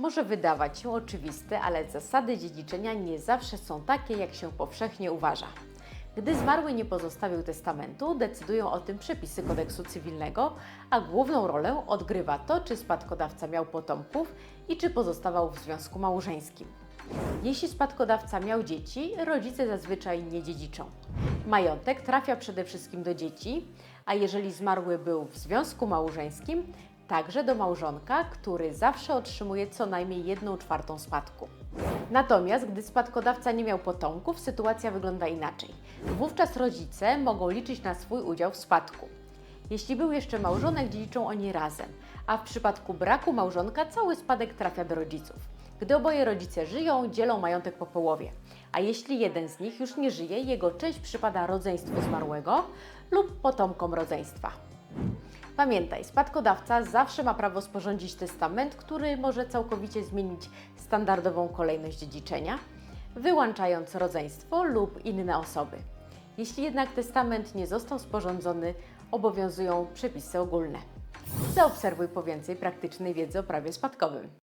może wydawać się oczywiste, ale zasady dziedziczenia nie zawsze są takie, jak się powszechnie uważa. Gdy zmarły nie pozostawił testamentu, decydują o tym przepisy kodeksu cywilnego, a główną rolę odgrywa to, czy spadkodawca miał potomków i czy pozostawał w związku małżeńskim. Jeśli spadkodawca miał dzieci, rodzice zazwyczaj nie dziedziczą. Majątek trafia przede wszystkim do dzieci, a jeżeli zmarły był w związku małżeńskim, także do małżonka, który zawsze otrzymuje co najmniej 1 czwartą spadku. Natomiast gdy spadkodawca nie miał potomków, sytuacja wygląda inaczej. Wówczas rodzice mogą liczyć na swój udział w spadku. Jeśli był jeszcze małżonek, dziedziczą oni razem, a w przypadku braku małżonka cały spadek trafia do rodziców. Gdy oboje rodzice żyją, dzielą majątek po połowie, a jeśli jeden z nich już nie żyje, jego część przypada rodzeństwu zmarłego lub potomkom rodzeństwa. Pamiętaj, spadkodawca zawsze ma prawo sporządzić testament, który może całkowicie zmienić standardową kolejność dziedziczenia, wyłączając rodzeństwo lub inne osoby. Jeśli jednak testament nie został sporządzony, obowiązują przepisy ogólne. Zaobserwuj po więcej praktycznej wiedzy o prawie spadkowym.